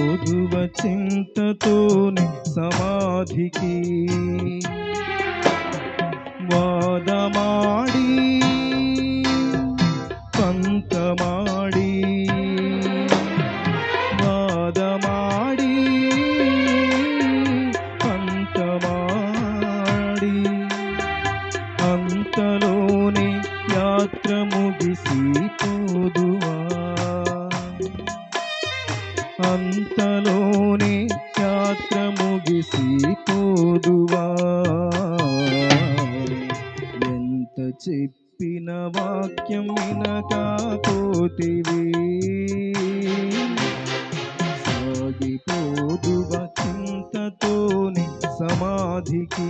ఓదువ చింతతోనే సమాధికి వాదమాడి పంతమాడి చెప్పిన వాక్యం వినకపోతివి సాగిపోదు చింతతోని సమాధికి.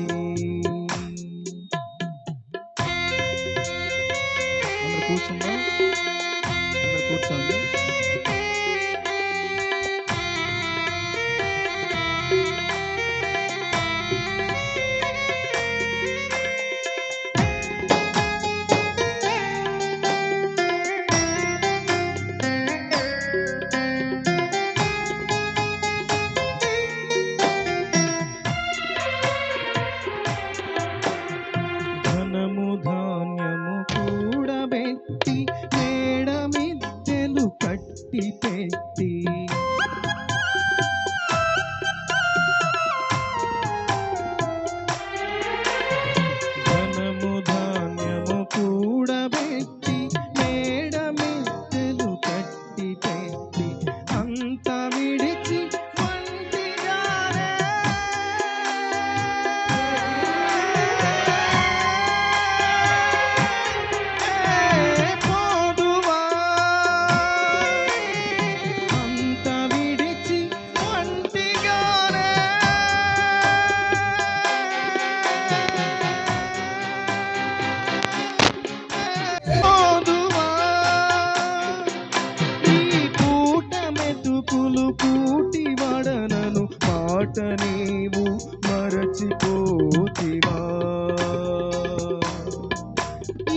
కనులు పూటి వాడనను పాట నీవు మరచిపోతివా.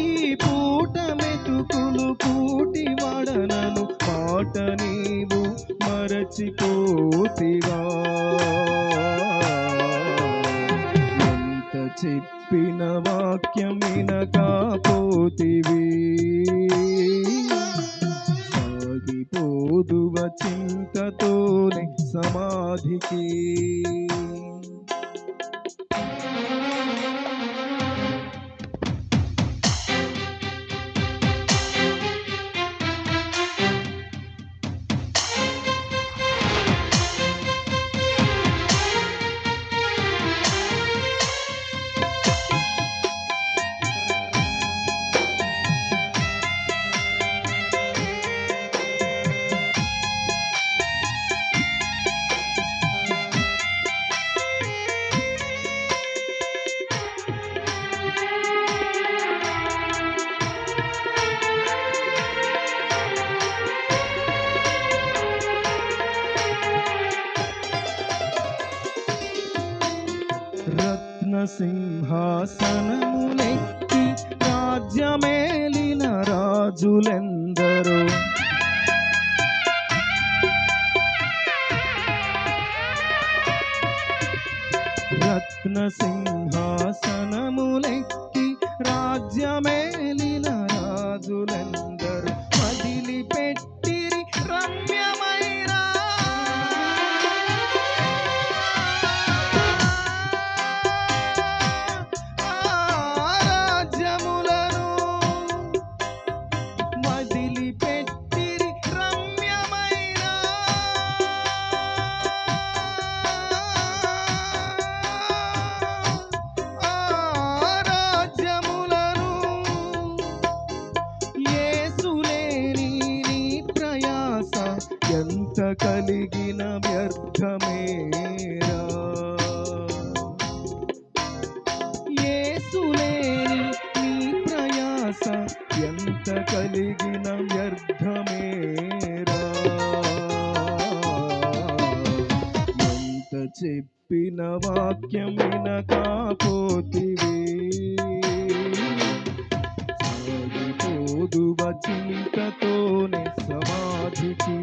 ఈ పూట మెతుకులు పూటి వాడనను పాట నీవు మరచిపోతివా. ఎంత చెప్పిన వాక్యం సింహాసనములెక్కి రాజ్యమేలిన రాజులెందరో రత్న సింహ అంత కలిగిన వ్యర్థమేరా? నీ ప్రయాస ఎంత కలిగిన వ్యర్థమేరా? ఎంత చెప్పిన వాక్యం వినకపోతివే ఓదువ చింతతోనే సమాధికి.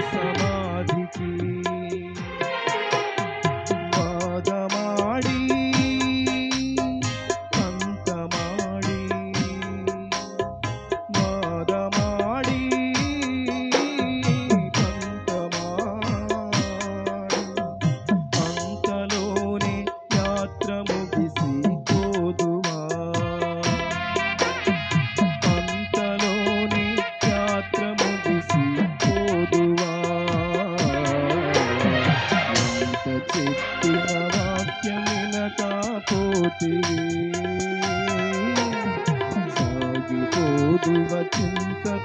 समाधि की।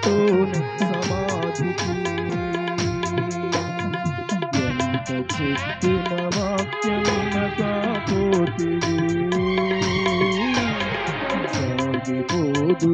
తోను సమాధికి. ఎంత చెప్పిన వాక్యమున కాపోతివి సాగిపోదు